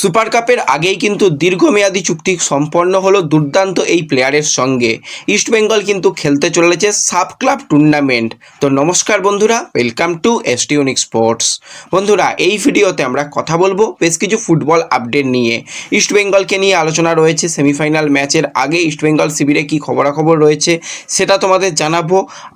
Super কাপের আগেই কিন্তু দীর্ঘমেয়াদী চুক্তি সম্পন্ন হলো দুর্দান্ত এই প্লেয়ারের সঙ্গে। ইস্টবেঙ্গল কিন্তু খেলতে চলেছে সাব ক্লাব টুর্নামেন্ট। তো নমস্কার বন্ধুরা ওয়েলকাম টু এসটিউনিক স্পোর্টস বন্ধুরা, এই ভিডিওতে আমরা কথা বলব বেশ কিছু ফুটবল আপডেট নিয়ে। ইস্টবেঙ্গলকে নিয়ে আলোচনা রয়েছে সেমিফাইনাল ম্যাচের আগে ইস্টবেঙ্গল শিবিরে কী খবরাখবর রয়েছে সেটা তোমাদের জানাব।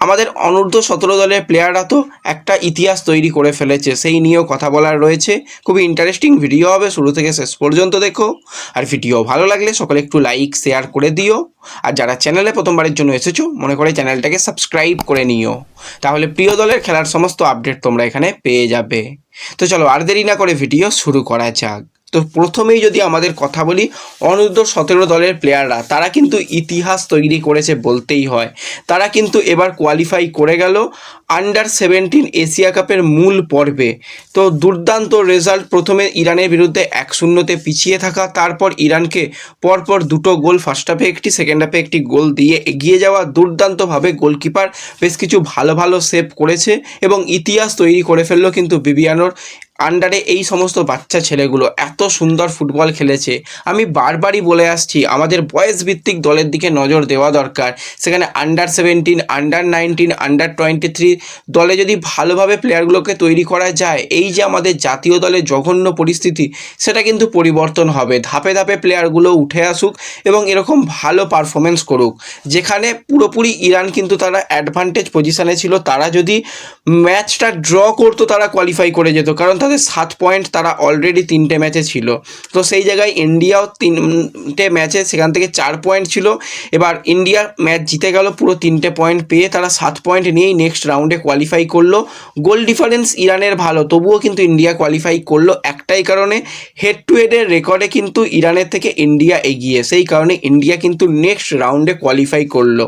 আমাদের অনূর্ধ্ব সতেরো দলের প্লেয়াররা তো একটা ইতিহাস তৈরি করে ফেলেছে, সেই নিয়েও কথা বলার রয়েছে। খুবই ইন্টারেস্টিং ভিডিও হবে, শুরু থেকে শেষ পর্যন্ত দেখো। আর ভিডিও ভালো লাগলে সকলে একটু লাইক শেয়ার করে দিও। আর যারা চ্যানেলে প্রথমবারের জন্য এসেছ, মনে করে চ্যানেলটাকে সাবস্ক্রাইব করে নিও। তাহলে প্রিয় দলের খেলার সমস্ত আপডেট তোমরা এখানে পেয়ে যাবে। তো চলো আর দেরি না করে ভিডিও শুরু করা যাক। তো প্রথমেই যদি আমাদের কথা বলি, অনূর্ধ্ব সতেরো দলের প্লেয়াররা তারা কিন্তু ইতিহাস তৈরি করেছে বলতেই হয়। তারা কিন্তু এবার কোয়ালিফাই করে গেল আন্ডার সেভেন্টিন এশিয়া কাপের মূল পর্বে। তো দুর্দান্ত রেজাল্ট প্রথমে ইরানের বিরুদ্ধে এক শূন্যতে পিছিয়ে থাকা, তারপর ইরানকে পরপর দুটো গোল ফার্স্ট হাফে একটি সেকেন্ড হাফে একটি গোল দিয়ে এগিয়ে যাওয়া, দুর্দান্তভাবে গোলকিপার বেশ কিছু ভালো ভালো সেভ করেছে এবং ইতিহাস তৈরি করে ফেলল কিন্তু বিবিয়ানোর। আন্ডারে এই সমস্ত বাচ্চা ছেলেগুলো এত সুন্দর ফুটবল খেলেছে। আমি বারবারই বলে আসছি, আমাদের বয়স ভিত্তিক দলের দিকে নজর দেওয়া দরকার। সেখানে under seventeen under nineteen under twenty three দলে যদি ভালোভাবে প্লেয়ারগুলোকে তৈরি করা যায়, এই যে আমাদের জাতীয় দলের জঘন্য পরিস্থিতি, সেটা কিন্তু পরিবর্তন হবে। ধাপে ধাপে প্লেয়ারগুলো উঠে আসুক এবং এরকম ভালো পারফরমেন্স করুক। যেখানে পুরোপুরি ইরান কিন্তু তারা অ্যাডভান্টেজ পজিশানে ছিল, তারা যদি ম্যাচটা ড্র করতো, তারা কোয়ালিফাই করে যেত। কারণ তাদের সাত পয়েন্ট তারা অলরেডি তিনটে ম্যাচে ছিল। তো সেই জায়গায় ইন্ডিয়াও তিনটে ম্যাচে সেখান থেকে চার পয়েন্ট ছিল। এবার ইন্ডিয়া ম্যাচ জিতে গেল, পুরো তিনটে পয়েন্ট পেয়ে তারা সাত পয়েন্ট নিয়েই নেক্সট রাউন্ডে কোয়ালিফাই করল। গোল ডিফারেন্স ইরানের ভালো, তবুও কিন্তু ইন্ডিয়া কোয়ালিফাই করল একটাই কারণে। হেড টু হেডের রেকর্ডে কিন্তু ইরানের থেকে ইন্ডিয়া এগিয়ে, সেই কারণে ইন্ডিয়া কিন্তু নেক্সট রাউন্ডে কোয়ালিফাই করল।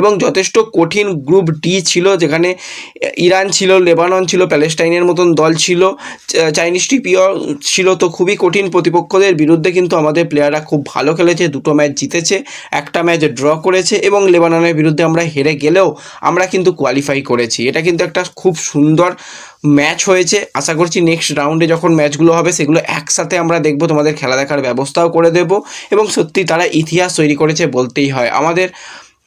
এবং যথেষ্ট কঠিন গ্রুপ ডি ছিল, যেখানে ইরান ছিল, লেবানন ছিল, প্যালেস্টাইনের মতন দল ছিল। চাইনিজ টিপিও ছিল তো খুবই কঠিন প্রতিপক্ষদের বিরুদ্ধে, কিন্তু আমাদের প্লেয়াররা খুব ভালো খেলেছে, দুটো ম্যাচ জিতেছে, একটা ম্যাচ ড্র করেছে এবং লেবাননের বিরুদ্ধে আমরা হেরে গেলেও আমরা কিন্তু কোয়ালিফাই করেছি। এটা কিন্তু একটা খুব সুন্দর ম্যাচ হয়েছে। আশা করছি নেক্সট রাউন্ডে যখন ম্যাচগুলো হবে, সেগুলো একসাথে আমরা দেখব, তোমাদের খেলা দেখার ব্যবস্থাও করে দেব এবং সত্যি তারা ইতিহাস তৈরি করেছে বলতেই হয়। আমাদের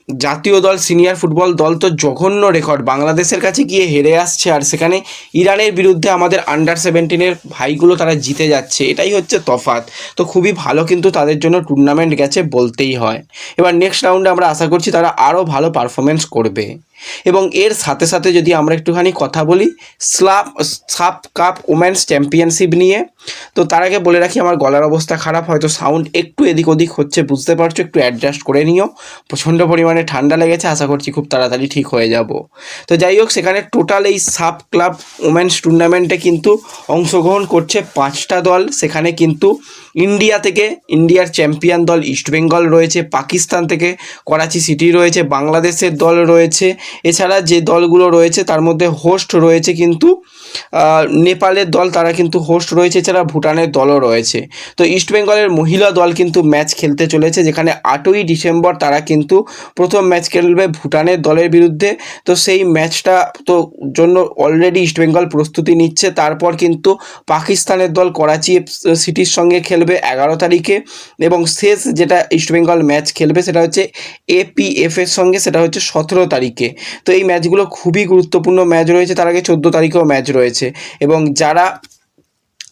জাতীয় দল সিনিয়র ফুটবল দল তো জঘন্য রেকর্ড। বাংলাদেশের কাছে গিয়ে হেরে আসছে আর সেখানে ইরানের বিরুদ্ধে আমাদের আন্ডার সেভেন্টিনের ভাইগুলো তারা জিতে যাচ্ছে। এটাই হচ্ছে তফাত তো খুবই ভালো কিন্তু তাদের জন্য টুর্নামেন্ট গেছে বলতেই হয়। এবার নেক্সট রাউন্ডে আমরা আশা করছি তারা আরও ভালো পারফরমেন্স করবে। এবং এর সাথে সাথে যদি আমরা একটুখানি কথা বলি স্লাপ সাপ কাপ ওমেন্স চ্যাম্পিয়নশিপ নিয়ে, তো তার আগে বলে রাখি আমার গলার অবস্থা খারাপ, হয়তো সাউন্ড একটু এদিক ওদিক হচ্ছে, বুঝতে পারছ? একটু অ্যাডজাস্ট করে নিও। প্রচণ্ড পরিমাণে ঠান্ডা লেগেছে, আশা করছি খুব তাড়াতাড়ি ঠিক হয়ে যাব। তো যাই হোক, সেখানে টোটাল এই সাপ ক্লাব ওমেন্স টুর্নামেন্টে কিন্তু অংশগ্রহণ করছে পাঁচটা দল। সেখানে কিন্তু ইন্ডিয়া থেকে, ইন্ডিয়ার চ্যাম্পিয়ন দল ইস্টবেঙ্গল রয়েছে, পাকিস্তান থেকে করাচি সিটি রয়েছে, বাংলাদেশের দল রয়েছে এছাড়া যে দলগুলো রয়েছে, তার মধ্যে হোস্ট রয়েছে কিন্তু নেপালের দল, তারা কিন্তু হোস্ট রয়েছে, এছাড়া ভুটানের দলও রয়েছে। তো ইস্টবেঙ্গলের মহিলা দল কিন্তু ম্যাচ খেলতে চলেছে, যেখানে আটই ডিসেম্বর তারা কিন্তু প্রথম ম্যাচ খেলবে ভুটানের দলের বিরুদ্ধে। তো সেই ম্যাচটা তো জন্য অলরেডি ইস্টবেঙ্গল প্রস্তুতি নিচ্ছে। তারপর কিন্তু পাকিস্তানের দল করাচি সিটির সঙ্গে খেলবে এগারো তারিখে। এবং শেষ যেটা ইস্টবেঙ্গল ম্যাচ খেলবে, সেটা হচ্ছে এপিএফ এর সঙ্গে, সেটা হচ্ছে সতেরো তারিখে। তো এই ম্যাচগুলো খুবই গুরুত্বপূর্ণ ম্যাচ রয়েছে। তার আগে চোদ্দ তারিখেও ম্যাচ রয়েছে। এবং যারা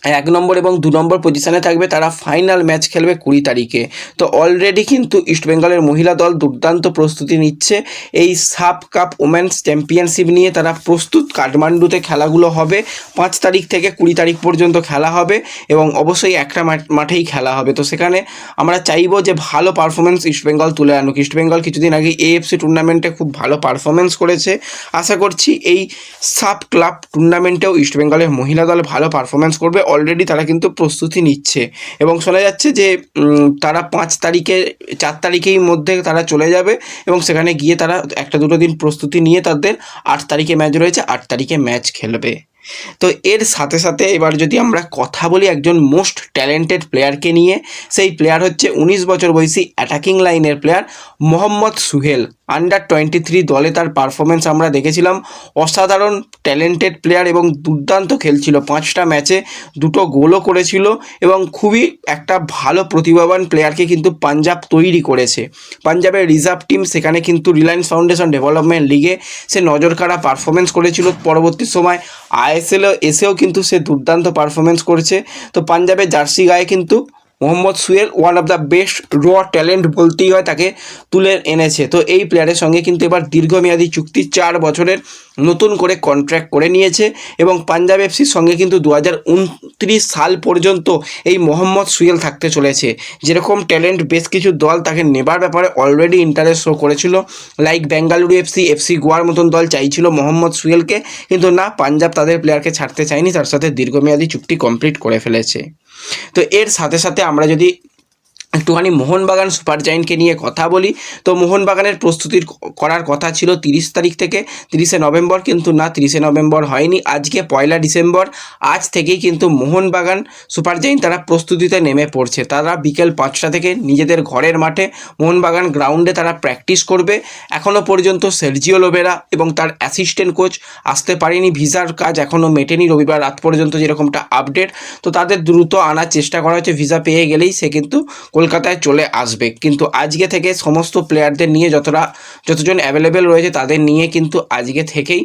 এক নম্বর এবং দু নম্বর পজিশনে থাকবে তারা ফাইনাল ম্যাচ খেলবে কুড়ি তারিখে। তো অলরেডি কিন্তু ইস্টবেঙ্গলের মহিলা দল দুর্দান্ত প্রস্তুতি নিচ্ছে। এই সাব কাপ ওমেন্স চ্যাম্পিয়নশিপ নিয়ে তারা প্রস্তুত। কাঠমান্ডুতে খেলাগুলো হবে। পাঁচ তারিখ থেকে কুড়ি তারিখ পর্যন্ত খেলা হবে এবং অবশ্যই একটা মাঠ- মাঠেই খেলা হবে। তো সেখানে আমরা চাইব যে ভালো পারফরমেন্স ইস্টবেঙ্গল তুলে আনুক। ইস্টবেঙ্গল কিছুদিন আগে এএফসি টুর্নামেন্টে খুব ভালো পারফরমেন্স করেছে। আশা করছি এই সাব ক্লাব টুর্নামেন্টেও ইস্টবেঙ্গলের মহিলা দল ভালো পারফরমেন্স করবে। অলরেডি তারা কিন্তু প্রস্তুতি নিচ্ছে। এবং শোনা যাচ্ছে যে তারা পাঁচ তারিখে, চার তারিখের মধ্যে তারা চলে যাবে এবং সেখানে গিয়ে তারা একটা দুটো দিন প্রস্তুতি নিয়ে তাদের আট তারিখে ম্যাচ রয়েছে, আট তারিখে ম্যাচ খেলবে। তো এর সাথে সাথে এবার যদি আমরা কথা বলি একজন মোস্ট ট্যালেন্টেড প্লেয়ারকে নিয়ে, সেই প্লেয়ার হচ্ছে উনিশ বছর বয়সী অ্যাটাকিং লাইনের player Mohammad Suhel. Under twenty three দলে তার পারফরমেন্স আমরা দেখেছিলাম। অসাধারণ ট্যালেন্টেড প্লেয়ার এবং দুর্দান্ত খেলছিল। পাঁচটা ম্যাচে দুটো গোলও করেছিল এবং খুবই একটা ভালো প্রতিভাবান প্লেয়ারকে কিন্তু পাঞ্জাব তৈরি করেছে। পাঞ্জাবের রিজার্ভ টিম সেখানে কিন্তু রিলায়েন্স ফাউন্ডেশন ডেভেলপমেন্ট লিগে সে নজরকাড়া পারফরমেন্স করেছিল। পরবর্তী সময় আইএসএলও এসেও কিন্তু সে দুর্দান্ত পারফরমেন্স করেছে। তো পাঞ্জাবের জার্সি গায়ে কিন্তু Mohammad Suhel one of the best র ট্যালেন্ট বলতেই হয়, তাকে তুলে এনেছে। তো এই প্লেয়ারের সঙ্গে কিন্তু এবার দীর্ঘমেয়াদী চুক্তি, চার বছরের নতুন করে কন্ট্র্যাক্ট করে নিয়েছে এবং পাঞ্জাব এফসির সঙ্গে কিন্তু দু হাজার উনত্রিশ সাল পর্যন্ত এই মোহাম্মদ সুয়েল থাকতে চলেছে। যেরকম ট্যালেন্ট বেশ কিছু দল তাকে নেবার ব্যাপারে অলরেডি ইন্টারেস্ট শো করেছিল। লাইক বেঙ্গালুরু এফসি এফসি গোয়ার মতন দল চাইছিল মোহাম্মদ সুয়েলকে, কিন্তু না, পাঞ্জাব তাদের প্লেয়ারকে ছাড়তে চায়নি, তার সাথে দীর্ঘমেয়াদী চুক্তি কমপ্লিট করে ফেলেছে। তো এর সাথে সাথে আমরা যদি একটুখানি মোহনবাগান সুপার জায়েন্টকে নিয়ে কথা বলি। তো মোহনবাগানের প্রস্তুতির করার কথা ছিল তিরিশ তারিখ থেকে, তিরিশে নভেম্বর কিন্তু না, তিরিশে নভেম্বর হয়নি, আজকে পয়লা ডিসেম্বর। আজ থেকেই কিন্তু মোহনবাগান সুপার জায়েন্ট তারা প্রস্তুতিতে নেমে পড়ছে। তারা বিকেল পাঁচটা থেকে নিজেদের ঘরের মাঠে মোহনবাগান গ্রাউন্ডে তারা প্র্যাকটিস করবে। এখনও পর্যন্ত সের্জিও লোবেরা এবং তার অ্যাসিস্ট্যান্ট কোচ আসতে পারেনি। ভিসার কাজ এখনও মেটেনি। রবিবার রাত পর্যন্ত যেরকমটা আপডেট, তো তাদের দ্রুত আনার চেষ্টা করা হচ্ছে ভিসা পেয়ে গেলেই সে কিন্তু কলকাতায় চলে আসবে। কিন্তু আজকে থেকে সমস্ত প্লেয়ারদের নিয়ে যতটা, যতজন অ্যাভেলেবেল রয়েছে তাদের নিয়ে কিন্তু আজকে থেকেই।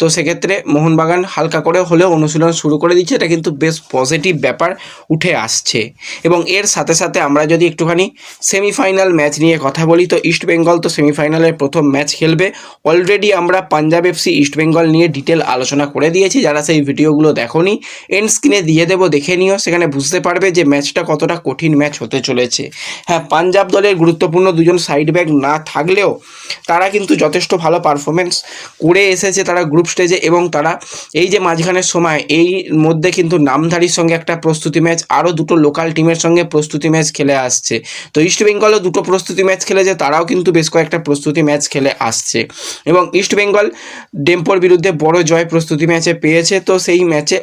তো সেক্ষেত্রে মোহনবাগান হালকা করে হলেও অনুশীলন শুরু করে দিচ্ছে। এটা কিন্তু বেশ পজিটিভ ব্যাপার উঠে আসছে। এবং এর সাথে সাথে আমরা যদি একটুখানি সেমিফাইনাল ম্যাচ নিয়ে কথা বলি, তো ইস্ট বেঙ্গল তো সেমিফাইনালের প্রথম ম্যাচ খেলবে। অলরেডি আমরা পাঞ্জাব এফসি ইস্ট বেঙ্গল নিয়ে ডিটেল আলোচনা করে দিয়েছি। যারা সেই ভিডিওগুলো দেখোনি এন্ড স্ক্রিনে দিয়ে দেবো, দেখে নিও। সেখানে বুঝতে পারবে যে ম্যাচটা কতটা কঠিন ম্যাচ হতে চলেছে। হ্যাঁ পাঞ্জাব দলের গুরুত্বপূর্ণ দুজন সাইড ব্যাক না থাকলেও তারা কিন্তু যথেষ্ট ভালো পারফরমেন্স করে এসেছে তারা গ্রুপ স্টেজে এবং তারা এই যে মাঝখানের সময় এই মধ্যে কিন্তু নামধারীর সঙ্গে একটা প্রস্তুতি ম্যাচ আরও দুটো লোকাল টিমের সঙ্গে প্রস্তুতি ম্যাচ খেলে আসছে। তো ইস্ট বেঙ্গলও দুটো প্রস্তুতি ম্যাচ খেলেছে, তারাও কিন্তু বেশ কয়েকটা প্রস্তুতি ম্যাচ খেলে আসছে। এবং ইস্ট বেঙ্গল ডেম্পোর বিরুদ্ধে বড় জয় প্রস্তুতি ম্যাচে পেয়েছে, তো সেই ম্যাচে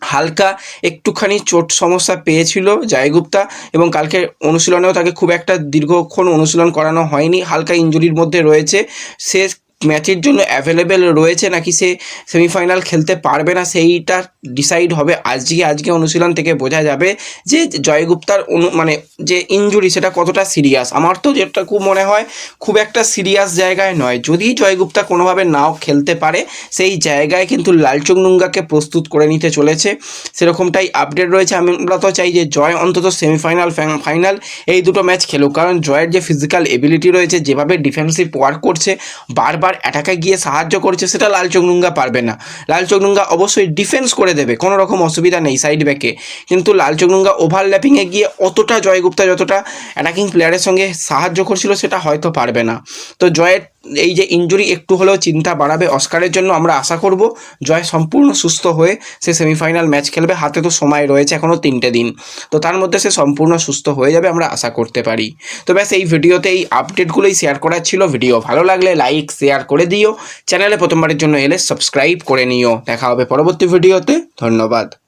হালকা একটুখানি চোট সমস্যা পেয়েছিল জয়গুপ্তা এবং কালকে অনুশীলনেও তাকে খুব একটা দীর্ঘক্ষণ অনুশীলন করানো হয়নি, হালকা ইঞ্জুরির মধ্যে রয়েছে। সে ম্যাচের জন্য অ্যাভেলেবেল রয়েছে নাকি সে সেমিফাইনাল খেলতে পারবে না, সেইটা ডিসাইড হবে। আজকে আজকে অনুশীলন থেকে বোঝা যাবে যে জয়গুপ্তার অনু মানে যে ইঞ্জুরি সেটা কতটা সিরিয়াস আমার তো যেটা খুব মনে হয়, খুব একটা সিরিয়াস জায়গায় নয়। যদি জয়গুপ্তা কোনোভাবে নাও খেলতে পারে, সেই জায়গায় কিন্তু লালচুং নুঙ্গাকে প্রস্তুত করে নিতে চলেছে। সেরকমটাই আপডেট রয়েছে। আমরা তো চাই যে জয় অন্তত সেমিফাইনাল ফাইনাল এই দুটো ম্যাচ খেলুক। কারণ জয়ের যে ফিজিক্যাল এবিলিটি রয়েছে, যেভাবে ডিফেন্সিভ ওয়ার্ক করছে, বারবার অ্যাটাকে গিয়ে সাহায্য করছে, সেটা লাল চোখনুঙ্গা পারবে না। লাল চোখনুঙ্গা অবশ্যই ডিফেন্স করে দেবে কোনো রকম অসুবিধা নেই সাইড ব্যাকে কিন্তু লাল চোখনুঙ্গা ওভারল্যাপিংয়ে গিয়ে অতটা জয়গুপ্তা, যতটা অ্যাটাকিং প্লেয়ারের সঙ্গে সাহায্য করছিল, সেটা হয়তো পারবে না। তো জয়ের এই যে ইঞ্জুরি একটু হলেও চিন্তা বাড়াবে অস্কারের জন্য আমরা আশা করব। জয় সম্পূর্ণ সুস্থ হয়ে সে সেমিফাইনাল ম্যাচ খেলবে। হাতে তো সময় রয়েছে এখনও তিনটে দিন। তো তার মধ্যে সে সম্পূর্ণ সুস্থ হয়ে যাবে আমরা আশা করতে পারি। তো ব্যাস এই ভিডিওতে এই আপডেটগুলোই শেয়ার করার ছিল। ভিডিও ভালো লাগলে লাইক শেয়ার করে দিও। চ্যানেলে প্রথমবারের জন্য এলে সাবস্ক্রাইব করে নিও। দেখা হবে পরবর্তী ভিডিওতে। ধন্যবাদ।